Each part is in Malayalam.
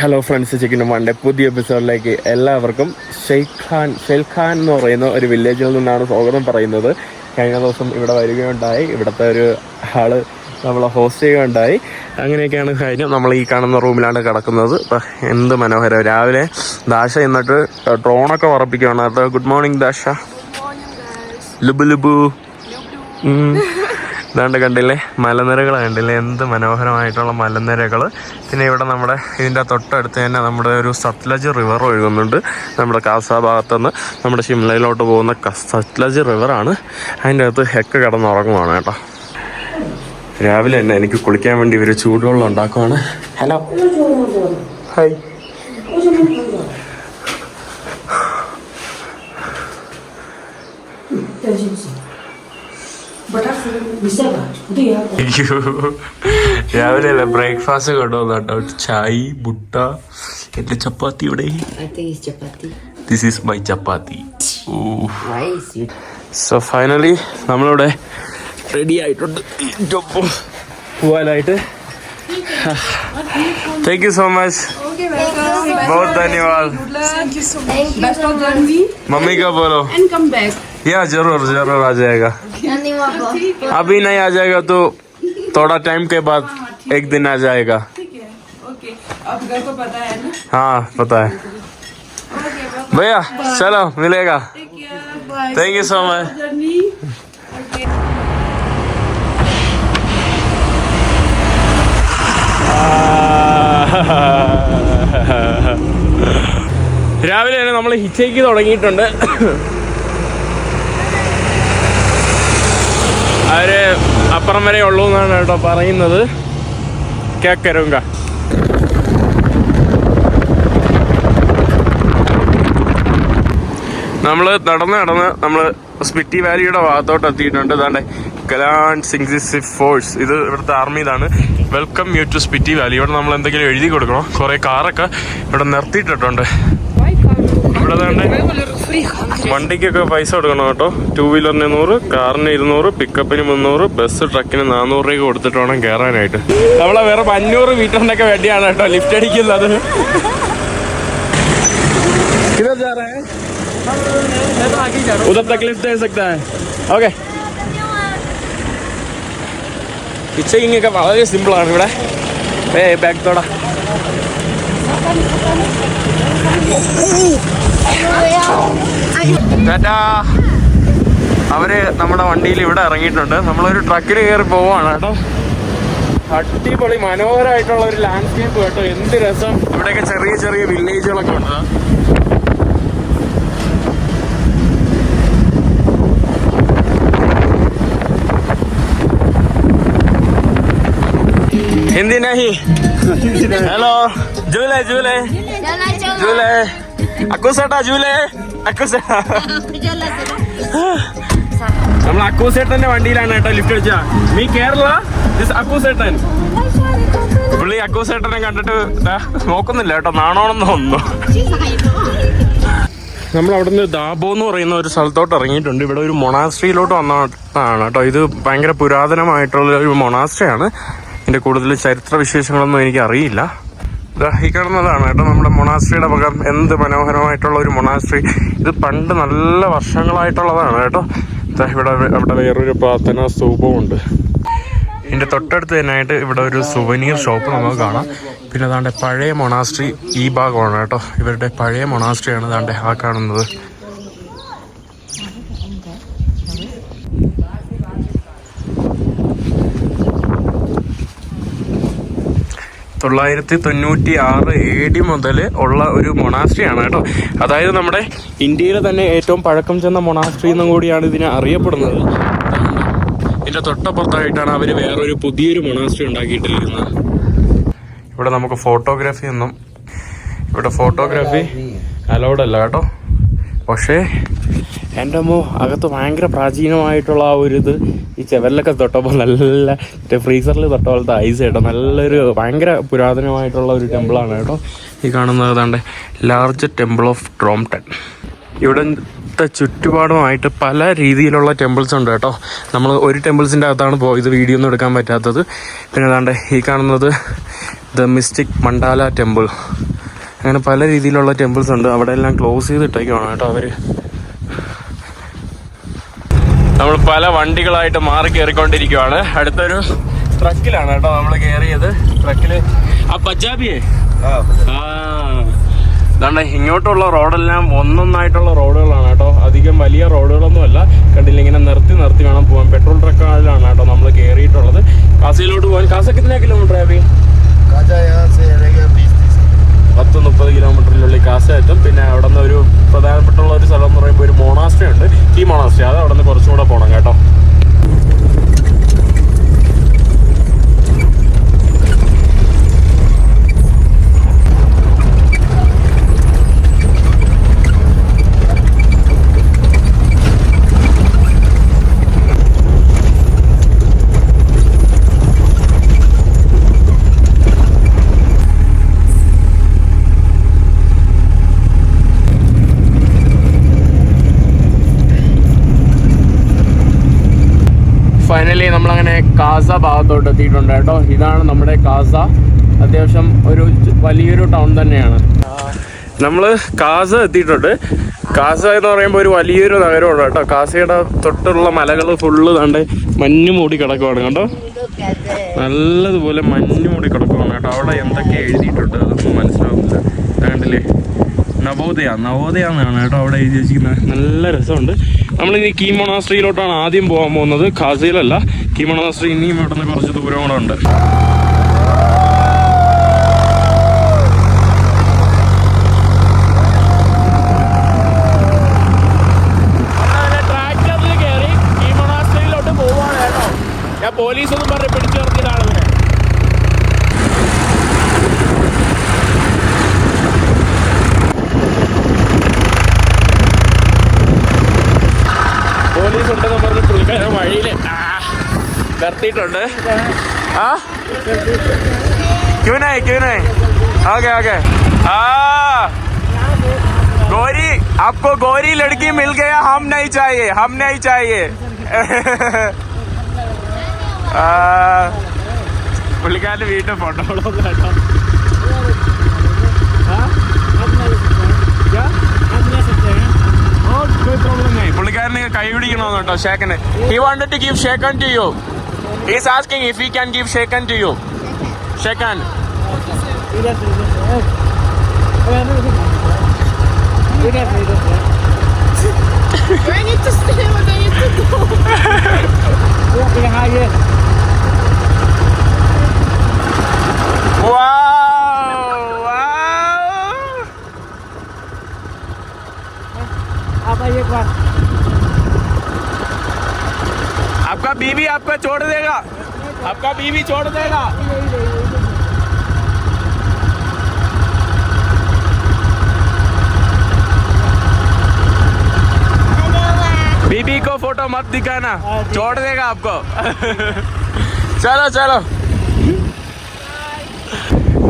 ഹലോ ഫ്രണ്ട്സ് ചിക്കൻ വണ്ടെ പുതിയ എപ്പിസോഡിലേക്ക് എല്ലാവർക്കും ഷെയ്ഖാൻ ഖാൻ ഷെയ്ഖ് ഖാൻ എന്ന് പറയുന്ന ഒരു വില്ലേജിൽ നിന്നാണ് സ്വാഗതം പറയുന്നത്. കഴിഞ്ഞ ദിവസം ഇവിടെ വരികയുണ്ടായി. ഇവിടുത്തെ ഒരു ആൾ നമ്മളെ ഹോസ്റ്റ് ചെയ്യുകയുണ്ടായി. അങ്ങനെയൊക്കെയാണ് കാര്യം. നമ്മൾ ഈ കാണുന്ന റൂമിലാണ് കിടക്കുന്നത്. എന്ത് മനോഹരം. രാവിലെ ദാശ എന്നിട്ട് ഡ്രോണൊക്കെ ഉറപ്പിക്കുകയാണ് കേട്ടോ ഗുഡ് മോർണിംഗ് ദാശ. ലുബു ലുബു. ഇതാണ്ട് കണ്ടില്ലേ? മലനിരകൾ കണ്ടില്ലേ? എന്ത് മനോഹരമായിട്ടുള്ള മലനിരകൾ പിന്നെ ഇവിടെ നമ്മുടെ ഇതിന്റെ തൊട്ടടുത്ത് തന്നെ നമ്മുടെ ഒരു സത്ലജ് റിവർ ഒഴുകുന്നുണ്ട്. നമ്മുടെ കാസ ഭാഗത്തുനിന്ന് നമ്മുടെ ഷിംലയിലോട്ട് പോകുന്ന സത്ലജ് റിവറാണ് അതിന്റെ അകത്ത് ഹെക്ക് കിടന്നുറങ്ങുവാണ് കേട്ടോ. രാവിലെ തന്നെ എനിക്ക് കുളിക്കാൻ വേണ്ടി ഇവർ ചൂടുവെള്ളം ഉണ്ടാക്കുവാണ്. ഹലോ. ഹായ്. അയ്യോ രാവിലെ അല്ല ബ്രേക്ക്ഫാസ്റ്റ് കൊണ്ടുവന്നു കേട്ടോ ചായ് മുട്ട എന്റെ ചപ്പാത്തി ഇവിടെ I think it's chapati. This is my chapati Rice. You so finally നമ്മളിവിടെ റെഡി ആയിട്ടുണ്ട് പോവാനായിട്ട് താങ്ക് യു സോ മച്ച് बहुत धन्यवाद Thank you so much. Best of journey mummy का बोलो and come back. या जरूर जरूर आ जाएगा अभी नहीं आ जाएगा तो थोड़ा टाइम के बाद एक दिन आ जाएगा ठीक है ओके अब घर को पता है ना हाँ पता है भैया चलो मिलेगा take care bye thank you so much journey രാവിലെ തന്നെ നമ്മൾ ഹിച്ചേക്ക് തുടങ്ങിയിട്ടുണ്ട് അവർ അപ്പുറം വരെ ഉള്ളൂ എന്നാണ് കേട്ടോ പറയുന്നത്. കേക്കരുങ്ക. നമ്മൾ നടന്ന് നടന്ന് നമ്മൾ സ്പിറ്റി വാലിയുടെ ഭാഗത്തോട്ട് എത്തിയിട്ടുണ്ട്. ഇതാണ്ട് കലാൻ സിംഗ് ഫോഴ്സ്. ഇത് ഇവിടുത്തെ ആർമി ഇതാണ് welcome you to Spiti valley. ഇവിടെ നമ്മൾ എന്തെങ്കിലും എഴുതി കൊടുക്കണം? കുറേ കാറൊക്കെ ഇവിടെ നിർത്തിയിട്ടിട്ടുണ്ട്. ഇവിടെ ദാണ്ടെ വണ്ടിക്കൊക്കെ പൈസ കൊടുക്കണം കേട്ടോ ടൂ വീലറിന് നൂറ് കാറിന് ഇരുന്നൂറ് പിക്കപ്പിന് മുന്നൂറ് ബസ് ട്രക്കിന് നാനൂറ് രൂപ കൊടുത്തിട്ട് വേണം കയറാനായിട്ട് നമ്മളെ വേറെ അഞ്ഞൂറ് മീറ്ററിനൊക്കെ വേണ്ടിയാണ് കേട്ടോ ലിഫ്റ്റ് അടിക്കുന്നത് किधर जा रहा है उधर तक लिफ्ट दे सकता है ഓക്കെ പിച്ചിങ് ഒക്കെ വളരെ സിമ്പിളാണ് ഇവിടെ ഏ ബാക്ക് തോടാ ടാറ്റാ അവര് നമ്മുടെ വണ്ടിയിൽ ഇവിടെ ഇറങ്ങിയിട്ടുണ്ട് നമ്മളൊരു ട്രക്കിൽ കയറി പോവാണ് കേട്ടോ അടിപൊളി മനോഹരമായിട്ടുള്ള ഒരു ലാൻഡ്സ്കേപ്പ് കേട്ടോ എന്ത് രസം ഇവിടെയൊക്കെ ചെറിയ ചെറിയ വില്ലേജുകളൊക്കെ ഉണ്ട് हिंदी नहीं हेलो झूले झूले झूले അക്കൂസേട്ടാ ജൂലേ. അക്കൂസേട്ടാ നമ്മൾ അക്കൂസേട്ടന്റെ വണ്ടിയിലാണ് കേട്ടോ ലിഫ്റ്റ് അടിച്ച മീ കേരള ദിസ് അക്കൂസേട്ടൻ. പുള്ളി അക്കൂസേട്ടനെ കണ്ടിട്ട് നോക്കുന്നില്ല കേട്ടോ നാണോണെന്ന് തോന്നുന്നു. നമ്മൾ അവിടുന്ന് ദാബോ എന്ന് പറയുന്ന ഒരു സ്ഥലത്തോട്ട് ഇറങ്ങിയിട്ടുണ്ട്. ഇവിടെ ഒരു മൊണാസ്ട്രിയിലോട്ട് വന്നതാണ് കേട്ടോ. ഇത് ഭയങ്കര പുരാതനമായിട്ടുള്ള ഒരു മൊണാസ്ട്രിയാണ്. ഇതിന്റെ കൂടുതൽ ചരിത്ര വിശേഷങ്ങളൊന്നും എനിക്ക് അറിയില്ല ഈ കാണുന്നതാണ് കേട്ടോ നമ്മുടെ മൊണാസ്ട്രിയുടെ പകം എന്ത് മനോഹരമായിട്ടുള്ള ഒരു മൊണാസ്ട്രി. ഇത് പണ്ട് നല്ല വർഷങ്ങളായിട്ടുള്ളതാണ് കേട്ടോ. ഇവിടെ ഇവിടെ വേറൊരു പ്രാർത്ഥനാ സ്തൂപമുണ്ട് ഇതിന്റെ തൊട്ടടുത്ത് തന്നെയായിട്ട് ഇവിടെ ഒരു സുവനീർ ഷോപ്പ് നമുക്ക് കാണാം. പിന്നെ അതാണ്ട് പഴയ മൊണാസ്ട്രി ഈ ഭാഗമാണ് കേട്ടോ. ഇവരുടെ പഴയ മൊണാസ്ട്രിയാണ് അതാണ്ട് ആ കാണുന്നത്. തൊള്ളായിരത്തി തൊണ്ണൂറ്റി ആറ് എ ഡി മുതൽ ഉള്ള ഒരു മൊണാസ്ട്രിയാണ് കേട്ടോ. അതായത് നമ്മുടെ ഇന്ത്യയിലെ തന്നെ ഏറ്റവും പഴക്കം ചെന്ന മൊണാസ്ട്രി എന്നും കൂടിയാണ് ഇതിനെ അറിയപ്പെടുന്നത്. ഇതിന്റെ തൊട്ടപ്പുറത്തായിട്ടാണ് അവർ വേറൊരു പുതിയൊരു മൊണാസ്ട്രി ഉണ്ടാക്കിയിട്ടിരിക്കുന്നത്. ഇവിടെ നമുക്ക് ഫോട്ടോഗ്രാഫി ഒന്നും ഇവിടെ ഫോട്ടോഗ്രാഫി അലൗഡ് അല്ല കേട്ടോ. പക്ഷേ എന്റെ അമ്മ അകത്ത് ഭയങ്കര പ്രാചീനമായിട്ടുള്ള ആ ഒരു ഇത്. ഈ ചെവലിലൊക്കെ തൊട്ടപ്പോൾ നല്ല ഫ്രീസറിൽ തൊട്ട പോലത്തെ ഐസ് കേട്ടോ. നല്ലൊരു ഭയങ്കര പുരാതനമായിട്ടുള്ള ഒരു ടെമ്പിളാണ് കേട്ടോ. ഈ കാണുന്നത് ഏതാണ്ട് ലാർജ് ടെമ്പിൾ ഓഫ് ട്രോംടൺ ഇവിടുത്തെ ചുറ്റുപാടുമായിട്ട് പല രീതിയിലുള്ള ടെമ്പിൾസ് ഉണ്ട് കേട്ടോ. നമ്മൾ ഒരു ടെമ്പിൾസിന്റെ അകത്താണ് പോയത് വീഡിയോ ഒന്നും എടുക്കാൻ പറ്റാത്തത്. പിന്നെ ഏതാണ്ട് ഈ കാണുന്നത് ദ മിസ്റ്റിക് മണ്ടാല ടെമ്പിൾ അങ്ങനെ പല രീതിയിലുള്ള ടെമ്പിൾസ് ഉണ്ട്. അവിടെ എല്ലാം ക്ലോസ് ചെയ്തിട്ടേക്കാണ് കേട്ടോ അവർ. നമ്മൾ പല വണ്ടികളായിട്ട് മാറി കയറിക്കൊണ്ടിരിക്കുവാണ്. അടുത്തൊരു ട്രക്കിലാണ് കേട്ടോ നമ്മൾ കയറിയത്. ട്രക്കിൽ ആ പഞ്ചാബിയെ? ആ ഇതാണ്ട് ഇങ്ങോട്ടുള്ള റോഡെല്ലാം ഒന്നൊന്നായിട്ടുള്ള റോഡുകളാണ് കേട്ടോ. അധികം വലിയ റോഡുകളൊന്നും അല്ല കണ്ടില്ല ഇങ്ങനെ നിർത്തി നിർത്തി വേണം പോകാൻ പെട്രോൾ ട്രക്കുകളിലാണ് കേട്ടോ നമ്മൾ കയറിയിട്ടുള്ളത്. കാസയിലോട്ട് പോകാൻ കാസൊക്കെ എത്ര കിലോമീറ്റർ ആയി? മുപ്പത് കിലോമീറ്ററിനുള്ളിൽ കാസ എത്തും. പിന്നെ അവിടെ നിന്ന് ഒരു പ്രധാനപ്പെട്ടുള്ള ഒരു സ്ഥലം എന്ന് പറയുമ്പോൾ ഒരു മോണാസ്ട്രി ഉണ്ട്. ഈ മോണാസ്ട്രി അത് അവിടെ നിന്ന് കുറച്ചും കൂടെ പോകണം കേട്ടോ ഫൈനലി നമ്മളങ്ങനെ കാസ ഭാഗത്തോട്ട് എത്തിയിട്ടുണ്ട് കേട്ടോ. ഇതാണ് നമ്മുടെ കാസ. അത്യാവശ്യം ഒരു വലിയൊരു ടൗൺ തന്നെയാണ്. നമ്മൾ കാസ എത്തിയിട്ടുണ്ട്. കാസ എന്ന് പറയുമ്പോൾ ഒരു വലിയൊരു നഗരമാണ് കേട്ടോ. കാസയുടെ തൊട്ടുള്ള മലകൾ ഫുള്ള് കണ്ട് മഞ്ഞ് മൂടി കിടക്കുവാണ് കേട്ടോ നല്ലതുപോലെ മഞ്ഞ് മൂടി കിടക്കുവാണ് കേട്ടോ. അവിടെ എന്തൊക്കെ എഴുതിയിട്ടുണ്ട് അതൊന്നും മനസ്സിലാവുന്നില്ല. കണ്ടില്ലേ? നവോദയ നവോദയ എന്നാണ് കേട്ടോ അവിടെ എഴുതി വെച്ചിരിക്കുന്നത്. നല്ല രസമുണ്ട്. നമ്മളിനി കീ മൊണാസ്ട്രിയിലോട്ടാണ് ആദ്യം പോകാൻ പോകുന്നത്. ഖാസിയിലല്ല കീ മൊണാസ്ട്രി ഇനിയും ഇവിടെ നിന്ന് കുറച്ച് ദൂരം കൂടെ ഉണ്ട് പോലീസ് ഒന്നും പറഞ്ഞ് പിടിച്ചു നിർത്തിയതാണ് ഇവരെ പോലീസ് ഉണ്ടെന്ന് പറഞ്ഞ് പുള്ളിക്കാരൻ വഴിയിൽ നിർത്തിയിട്ടുണ്ട് ആ ക്യൂനായി ക്യൂനായി ഓക്കെ ഓക്കെ ആ गोरी आपको गोरी लड़की मिल गया हम नहीं चाहिए हम नहीं चाहिए ആ, പുള്ളിക്കാരൻ്റെ വീട്ടിൽ ഫോട്ടോകളൊന്നും കേട്ടോ പുള്ളിക്കാരന് കൈ പിടിക്കണമെന്ന് കേട്ടോ ഷേക്കന് he wanted to give shake hand to you He's asking if he can give second to you. Second. Shaken. I need to stay, but I need to go. बीवी छोड़ देगा। बीबी को फ़ोटो मत दिखाना छोड़ देगा आपको। चलो चलो।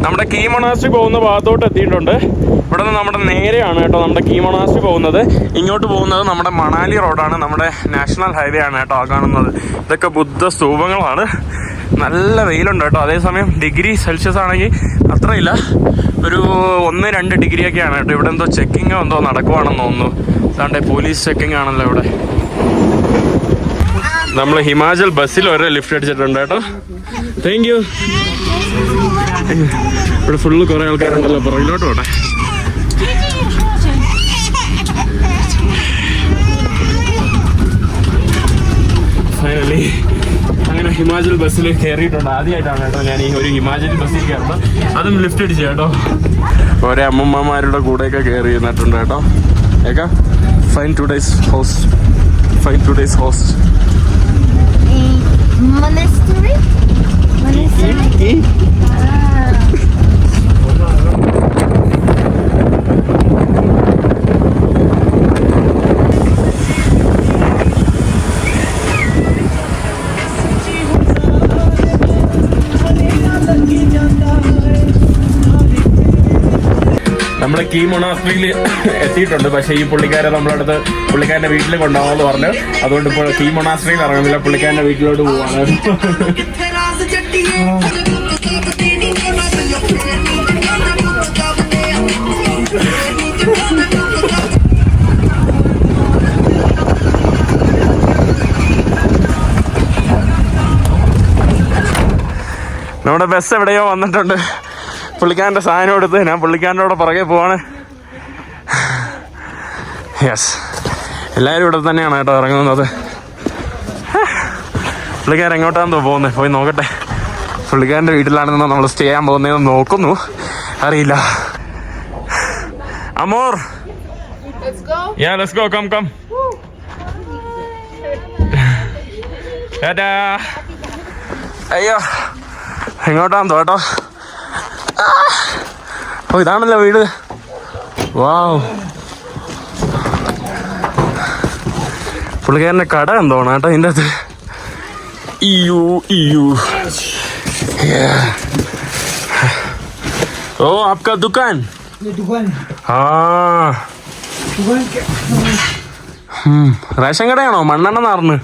നമ്മുടെ കീ മൊണാസ്ട്രി പോകുന്ന ഭാഗത്തോട്ട് എത്തിയിട്ടുണ്ട്. ഇവിടെ നിന്ന് നമ്മുടെ നേരെയാണ് കേട്ടോ നമ്മുടെ കീ മൊണാസ്ട്രി പോകുന്നത്. ഇങ്ങോട്ട് പോകുന്നത് നമ്മുടെ മണാലി റോഡാണ്. നമ്മുടെ നാഷണൽ ഹൈവേ ആണ് കേട്ടോ കാണുന്നത്. ഇതൊക്കെ ബുദ്ധ സ്തൂപങ്ങളാണ്. നല്ല വെയിലുണ്ട് കേട്ടോ. അതേസമയം ഡിഗ്രി സെൽഷ്യസ് ആണെങ്കിൽ അത്രയില്ല. ഒരു ഒന്ന് രണ്ട് ഡിഗ്രി ഒക്കെയാണ് കേട്ടോ. ഇവിടെ എന്തോ ചെക്കിങ്ങോ എന്തോ നടക്കുവാണെന്ന് തോന്നുന്നു. അതാണ്ട് പോലീസ് ചെക്കിംഗ് ആണല്ലോ ഇവിടെ. നമ്മൾ ഹിമാചൽ ബസ്സിൽ ഒരേ ലിഫ്റ്റ് അടിച്ചിട്ടുണ്ട് കേട്ടോ. താങ്ക് യു ഇവിടെ ഫുള്ള് കുറെ ആൾക്കാരുണ്ടല്ലോ പുറകിലോട്ട് പോട്ടെ. ഫൈനലി അങ്ങനെ ഹിമാചൽ ബസ്സിൽ കയറിയിട്ടുണ്ട് ആദ്യമായിട്ടാണ് കേട്ടോ ഞാൻ ഈ ഒരു ഹിമാചൽ ബസ്സിൽ കയറുന്നത്. അതും ലിഫ്റ്റ് അടിച്ചു കേട്ടോ. ഓരോ അമ്മമ്മമാരുടെ കൂടെയൊക്കെ കയറി നിന്നിട്ടുണ്ട് കേട്ടോ. ഏക്കാ fine two days host fine two days host Monastery? Monastery? നമ്മുടെ കീ മൊണാസ്ട്രിയിൽ എത്തിയിട്ടുണ്ട്. പക്ഷേ ഈ പുള്ളിക്കാരെ നമ്മളടുത്ത് പുള്ളിക്കാരന്റെ വീട്ടിൽ കൊണ്ടുപോകാമെന്ന് പറഞ്ഞു. അതുകൊണ്ട് ഇപ്പോൾ കീ മൊണാസ്ട്രിയിൽ ഇറങ്ങുന്നില്ല. പുള്ളിക്കാരന്റെ വീട്ടിലോട്ട് പോവാണ്. നമ്മുടെ ബസ് എവിടെയോ വന്നിട്ടുണ്ട്. പുള്ളിക്കാരന്റെ സാധനം എടുത്ത് ഞാൻ പുള്ളിക്കാരന്റെ കൂടെ പുറകെ പോവാണ്. യെസ് എല്ലാവരും ഇവിടെ തന്നെയാണ് കേട്ടോ ഇറങ്ങുന്നത്. പുള്ളിക്കാരൻ എങ്ങോട്ടാണെന്ന് പോകുന്നത്. പോയി നോക്കട്ടെ. പുള്ളിക്കാരന്റെ വീട്ടിലാണെന്ന് നമ്മൾ സ്റ്റേ ചെയ്യാൻ പോകുന്നതെന്ന് നോക്കുന്നു. അറിയില്ല. അമോർ. Yeah let's go come come Tata അയ്യോ. എങ്ങോട്ടാന്ന് തോട്ടോ. ഓ ഇതാണല്ലോ വീട്. വാവ്. പുള്ളിക്കാരന്റെ കട എന്തോണം കേട്ടോ ഇതിന്റെ അകത്ത്. ഇയു ഇയു ഓ ആപ്കാ ദുക്കാൻ ആ. റേഷൻ കടയാണോ? മണ്ണെണ്ണ നാർന്ന്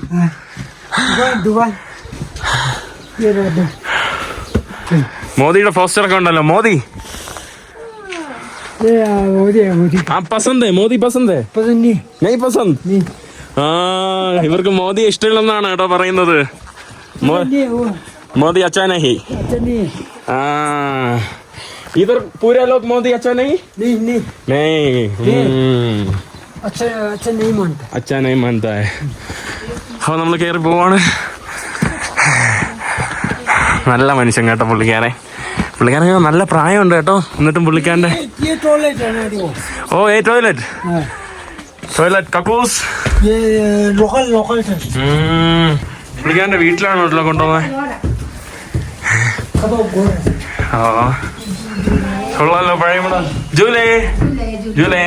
മോദിയുടെ പോസ്റ്റർ ഒക്കെ ഉണ്ടല്ലോ മോദി ആ പസന്ത് മോദി പസന്ത് നെയ് പസന്ത് ആ ഇവർക്ക് മോദി ഇഷ്ടമില്ലെന്നാണ് കേട്ടോ പറയുന്നത് മോ- മോദി അച്ഛാ നഹി ആ ഇവർ പൂരാ ലോക് മോദി അച്ഛാ നഹി नहीं हम्म, अच्छा अच्छा नहीं मानता അച്ഛാ നഹി മാനത്താ ഹൈ അപ്പോൾ നമ്മൾ കയറി പോവാണ് നല്ല മനുഷ്യൻ കേട്ടോ പുള്ളിക്കാരെ പുള്ളിക്കാരൻ നല്ല പ്രായമുണ്ട് കേട്ടോ. എന്നിട്ടും പുള്ളിക്കാരന്റെ ഓ ഏ ടോയ്ലറ്റ് ടോയ്ലറ്റ് കക്കൂസ്. പുള്ളിക്കാരന്റെ വീട്ടിലാണ് വീട്ടിലെ കൊണ്ടുപോകുന്നത് ഓ കൊള്ളാലോ പഴയ ജൂലേ. ജൂലേ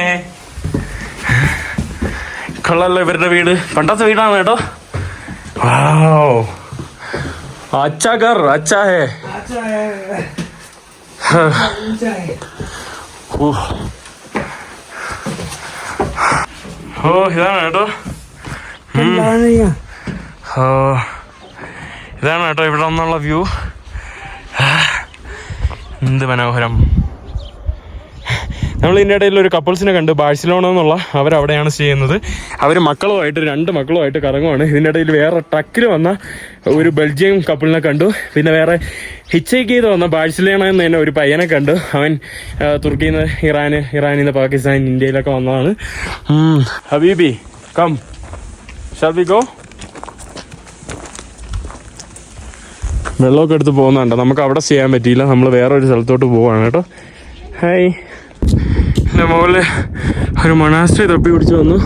കൊള്ളാലോ ഇവരുടെ വീട്. പണ്ടത്തെ വീടാണ് കേട്ടോ. വാവ് അച്ഛാ കർ അച്ഛാ ഹേ अच्छा है ऊंचा है ഓ ഓ ഇതാണ് കേട്ടോ कम लगा नहीं है ഓ ഇതാണ് കേട്ടോ ഇവിടെ നിന്നുള്ള വ്യൂ എന്ത് മനോഹരം നമ്മൾ ഇതിന്റെ ഇടയിൽ ഒരു കപ്പിൾസിനെ കണ്ട് ബാഴ്സലോണ എന്നുള്ള അവരവിടെയാണ് ചെയ്യുന്നത്. അവർ മക്കളുമായിട്ട് രണ്ട് മക്കളുമായിട്ട് കറങ്ങുവാണ്. ഇതിന്റെ ഇടയിൽ വേറെ ട്രക്കിൽ വന്ന ഒരു ബെൽജിയം കപ്പിളിനെ കണ്ടു. പിന്നെ വേറെ ഹിച്ചേക്ക് ചെയ്ത് വന്ന ബാഴ്സലോണ എന്ന് തന്നെ ഒരു പയ്യനെ കണ്ടു. അവൻ തുർക്കിയിൽ നിന്ന് ഇറാന് ഇറാനിൽ നിന്ന് പാകിസ്ഥാൻ ഇന്ത്യയിലൊക്കെ വന്നതാണ്. ഹബീബി കം ഷാൽ വി ഗോ വെള്ളമൊക്കെ എടുത്ത് പോകുന്നുണ്ട്. നമുക്ക് അവിടെ ചെയ്യാൻ പറ്റിയില്ല. നമ്മൾ വേറെ ഒരു സ്ഥലത്തോട്ട് പോവാണ് കേട്ടോ. ഹായ് എന്റെ മുകളിൽ ഒരു മൊണാസ്ട്രി തപ്പി പിടിച്ച് വന്നു.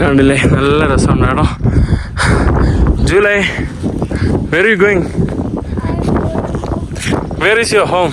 കണ്ടില്ലേ? നല്ല രസമുണ്ട് കേട്ടോ. July where you going where is your home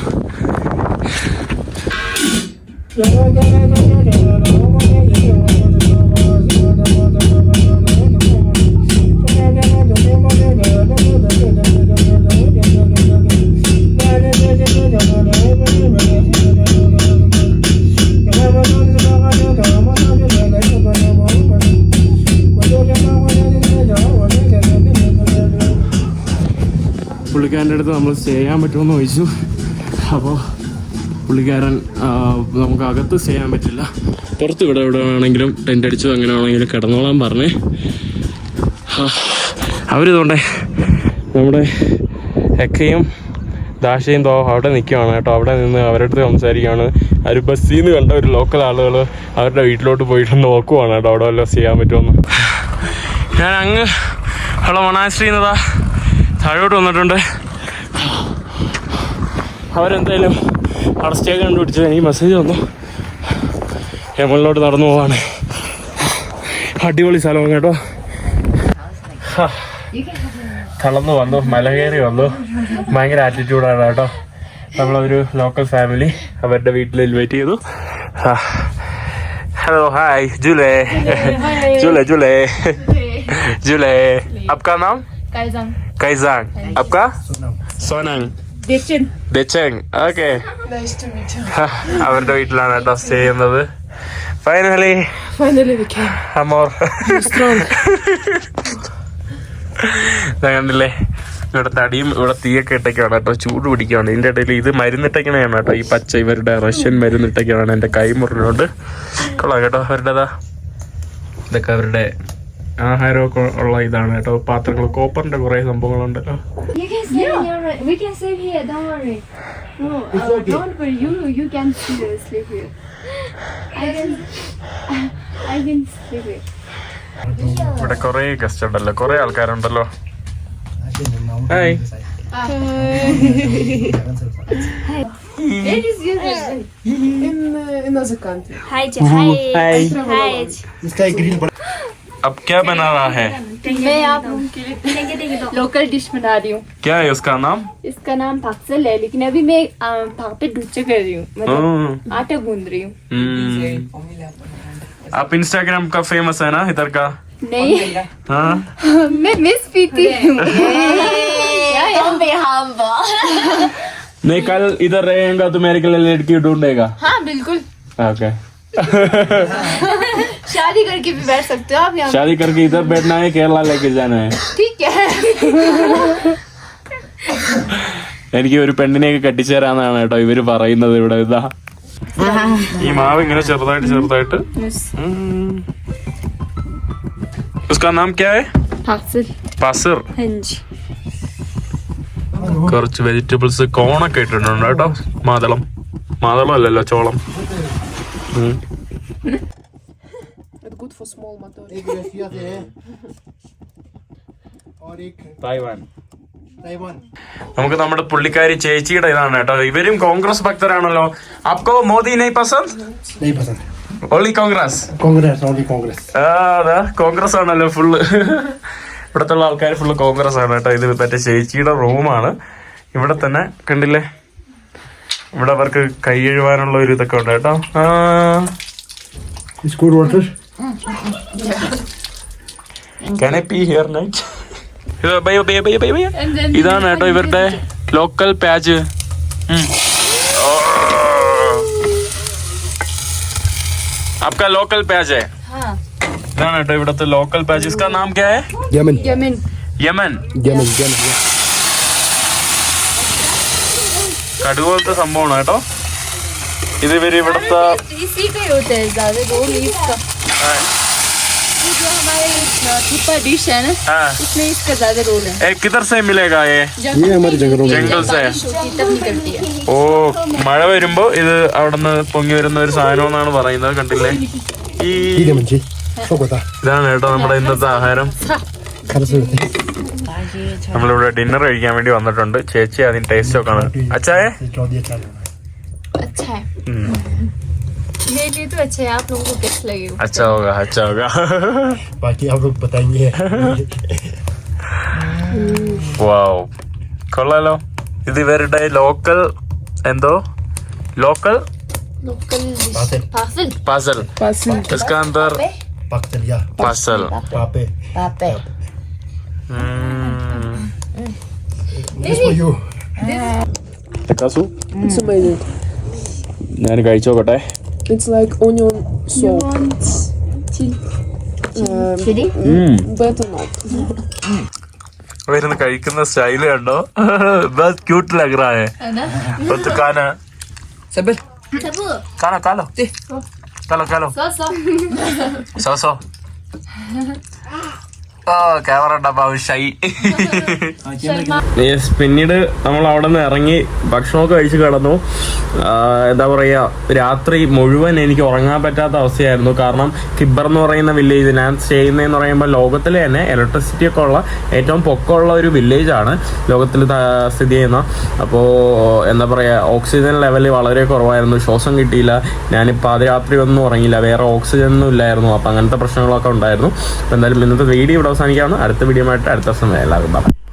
പുള്ളിക്കാരന്റെ അടുത്ത് നമ്മൾ സ്റ്റേ ചെയ്യാൻ പറ്റുമെന്ന് ചോദിച്ചു. അപ്പോൾ പുള്ളിക്കാരൻ നമുക്ക് അകത്ത് സ്റ്റേ ചെയ്യാൻ പറ്റില്ല. പുറത്ത് ഇവിടെ ഇവിടെ വേണമെങ്കിലും ടെന്റ് അടിച്ചോ അങ്ങനെ വേണമെങ്കിലും കിടന്നോളാൻ പറഞ്ഞേ. അവരിതുകൊണ്ടേ നമ്മുടെ എക്കയും ദാശയും തോ അവിടെ നിൽക്കുകയാണ് കേട്ടോ. അവിടെ നിന്ന് അവരുടെ അടുത്ത് സംസാരിക്കുകയാണ്. അവർ ബസ്സിൽ നിന്ന് കണ്ട ഒരു ലോക്കൽ ആളുകൾ അവരുടെ വീട്ടിലോട്ട് പോയിട്ട് നോക്കുവാണ് കേട്ടോ അവിടെ വല്ലതും ചെയ്യാൻ പറ്റുമെന്ന്. ഞാൻ അങ്ങ് ഉള്ള മണാശ്രീ എന്നതാ താഴോട്ട് വന്നിട്ടുണ്ട്. അവരെന്തായാലും അവിടെ സ്റ്റേ കണ്ടുപിടിച്ച്. എനിക്ക് മെസ്സേജ് വന്നു. എമലിലോട്ട് നടന്നു പോവാണ്. അടിപൊളി സ്ഥലമാണ് കേട്ടോ. കളന്നു വന്നു മല കയറി വന്നു. ഭയങ്കര ആറ്റിറ്റ്യൂഡാണ് കേട്ടോ. നമ്മളൊരു ലോക്കൽ ഫാമിലി അവരുടെ വീട്ടിൽ ഇൻവൈറ്റ് ചെയ്തു. Hello hi ജൂലേ. ജൂലേ ജൂലേ. ജൂലേ. അപ്കാ നാം Kaizang. Apka? Sonang. Dechen. Dechen. Okay. Nice to Decheng. Decheng. Okay അവരുടെ വീട്ടിലാണ് കേട്ടോ സ്റ്റേ ചെയ്യുന്നത് ഫൈനലി ഫൈനലി അമോർ കണ്ടില്ലേ ഇവിടെ തടിയും ഇവിടെ തീയൊക്കെ ഇട്ടൊക്കെയാണ് കേട്ടോ ചൂട് പിടിക്കുകയാണ് ഇതിന്റെ ഇടയിൽ ഇത് മരുന്നിട്ടൊക്കെയാണ് കേട്ടോ ഈ പച്ച ഇവരുടെ റഷ്യൻ മരുന്നിട്ടൊക്കെയാണ് എന്റെ കൈ മുറിഞ്ഞുകൊണ്ട് കൊള്ളാം കേട്ടോ അവരുടേതാ ഇതൊക്കെ അവരുടെ ആഹാരമൊക്കെ ഉള്ള ഇതാണ് കേട്ടോ. പാത്രങ്ങൾ കോപ്പറിന്റെ കുറെ സംഭവങ്ങളുണ്ടല്ലോ ഇവിടെ കുറെ ഗസ്റ്റ് ഉണ്ടല്ലോ. കുറെ ആൾക്കാരുണ്ടല്ലോ. Hi In, in other country. Hi, hi, hi. hi. hi. अब क्या बना रहा है? मैं आप लोगों के लिए लोकल डिश बना रही हूँ। क्या है उसका नाम? इसका नाम पाक्सल है लेकिन अभी मैं अ, पे डूचे कर रही हूँ। मतलब हम्म, आटा गूंद रही हूँ। हम्म। आप इंस्टाग्राम का फ़ेमस है ना इधर का? नहीं। हाँ। मैं मिस पीती हूँ. नहीं कल इधर रहेगा तो मेरे के लिए लड़की ढूंढेगा। हाँ बिल्कुल। ओके। शादी करके भी बैठ सकते हो आप यहाँ शादी करके इधर बैठना है केरला लेके जाना है ठीक है എനിക്ക് ഒരു പെണ്ണിനെയൊക്കെ കെട്ടിച്ചേരാന്നാണ് കേട്ടോ ഇവര് പറയുന്നത് ഇവിടെ ഇതാ ഈ മാവ് ഇങ്ങനെ ചെറുതായിട്ട് ചെറുതായിട്ട് ഉം. उसका नाम क्या है पाक्सल പസർ हाँ जी കുറച്ച് വെജിറ്റബിൾസ് കോണൊക്കെ ഇട്ടിട്ടുണ്ട് കേട്ടോ മാതളം മാതളം അല്ലല്ലോ ചോളം ഉം. Het goed voor small motor. एक रशिया से है और एक തായ്വാൻ ताइवान നമുക്ക് നമ്മുടെ പുള്ളിക്കാരി ചേച്ചിയുടെ ഇതാണ് കേട്ടോ ഇവരും കോൺഗ്രസ് ഭക്തരാണല്ലോ അപ്പോ മോദി നൈ പസന്ദ് नहीं पसंद ഓൺലി കോൺഗ്രസ് कांग्रेस ओनली कांग्रेस ആ, അതാ കോൺഗ്രസ് ആണല്ലോ ഫുള്ള് ഇവിടത്തെ ആൾക്കാർ ഫുള്ള് കോൺഗ്രസ് ആണ് കേട്ടോ ഇത് മറ്റേ ചേച്ചിയുടെ റൂമാണ് ഇവിടെ തന്നെ കണ്ടില്ലേ ഇവിടെ അവർക്ക് കൈ എഴുവാനുള്ള ഒരു ഇതൊക്കെ ഉണ്ട് കേട്ടോ ആ school Water Can I pee here night? ഇത് ബയ്യ, ബയ്യ, ബയ്യ, ബയ്യ, ബയ്യ. ഇതാണ് കേട്ടോ ഇവരുടെ ലോക്കൽ പാച്ച് आपका लोकल पैच है ഇതാണ് കേട്ടോ ഇവിടുത്തെ ലോക്കൽ പാച്ച് इसका नाम क्या है Yaman Yemen Yemen Yemen Yemen കടുപോലത്തെ സംഭവമാണ് കേട്ടോ ഇത് ഇവര് ഇവിടുത്തെ थुप्पा डिश है ना ആ, इसमें इसका ज्यादा रोल है ഏ, കിധർ സേ മിലേഗാ ये ये हमारे जंगलों में जंगल से बारिश होती है तब निकलती है ഓ മഴ വരുമ്പോ ഇത് അവിടുന്ന് പൊങ്ങി വരുന്ന ഒരു സാധനം എന്നാണ് പറയുന്നത് കണ്ടില്ലേ ഈ ठीक है मंजी सब बता ഇതാണ് കേട്ടോ നമ്മുടെ ഇന്നത്തെ ആഹാരം घर से होते നമ്മളിവിടെ ഡിന്നർ കഴിക്കാൻ വേണ്ടി വന്നിട്ടുണ്ട് ചേച്ചി അതിന് ടേസ്റ്റ് ഒക്കെ ആണ് അച്ചായേ चौधरी चाल अच्छा है ഉം. मेरे लिए तो अच्छा है आप लोगों को कैसा लगेगा അച്ഛാ ഹോഗാ അച്ഛാ ഹോഗാ बाकी आप लोग बताएंगे വാവ് കൊള്ളാലോ ഇത് ഇവരുടെ ലോക്കൽ എന്തോ ലോക്കൽ लोकल पासे पार्सल പസൽ Passen. इसका अंदर पाकचल या പസൽ पापे Pape. This for you കസു It's amazing. It's like onion soup. Um, chili? Better not. വരുന്ന കഴിക്കുന്ന സ്റ്റൈൽ കണ്ടോ? ബസ് ക്യൂട്ട് ലഗ് റാ ഹേ ഒത്ത് കാന. Sabel. കാലോ. കാലോ കാലോ കാലോ. सो सो സോ സോ. ഓ പിന്നീട് നമ്മൾ അവിടെ നിന്ന് ഇറങ്ങി ഭക്ഷണമൊക്കെ കഴിച്ച് കിടന്നു. എന്താ പറയുക രാത്രി മുഴുവൻ എനിക്ക് ഉറങ്ങാൻ പറ്റാത്ത അവസ്ഥയായിരുന്നു. കാരണം കിബർ എന്ന് പറയുന്ന വില്ലേജ് ഞാൻ സ്റ്റേ ചെയ്യുന്നതെന്ന് പറയുമ്പോൾ ലോകത്തിലെ തന്നെ ഇലക്ട്രിസിറ്റി ഒക്കെ ഉള്ള ഏറ്റവും പൊക്കമുള്ള ഒരു വില്ലേജ് ആണ് ലോകത്തിൽ സ്ഥിതി ചെയ്യുന്ന. അപ്പോൾ എന്താ പറയുക ഓക്സിജൻ ലെവൽ വളരെ കുറവായിരുന്നു. ശ്വാസം കിട്ടിയില്ല. ഞാനിപ്പോൾ അത് രാത്രി ഒന്നും ഉറങ്ങിയില്ല. വേറെ ഓക്സിജൻ ഒന്നും ഇല്ലായിരുന്നു. അപ്പോൾ അങ്ങനത്തെ പ്രശ്നങ്ങളൊക്കെ ഉണ്ടായിരുന്നു. എന്തായാലും ഇന്നത്തെ വീഡിയോ ഇവിടെ അവസാനിക്കുകയാണ് അടുത്ത വീഡിയോ ആയിട്ട് അടുത്ത സമയം എല്ലാവർക്കും പറയാം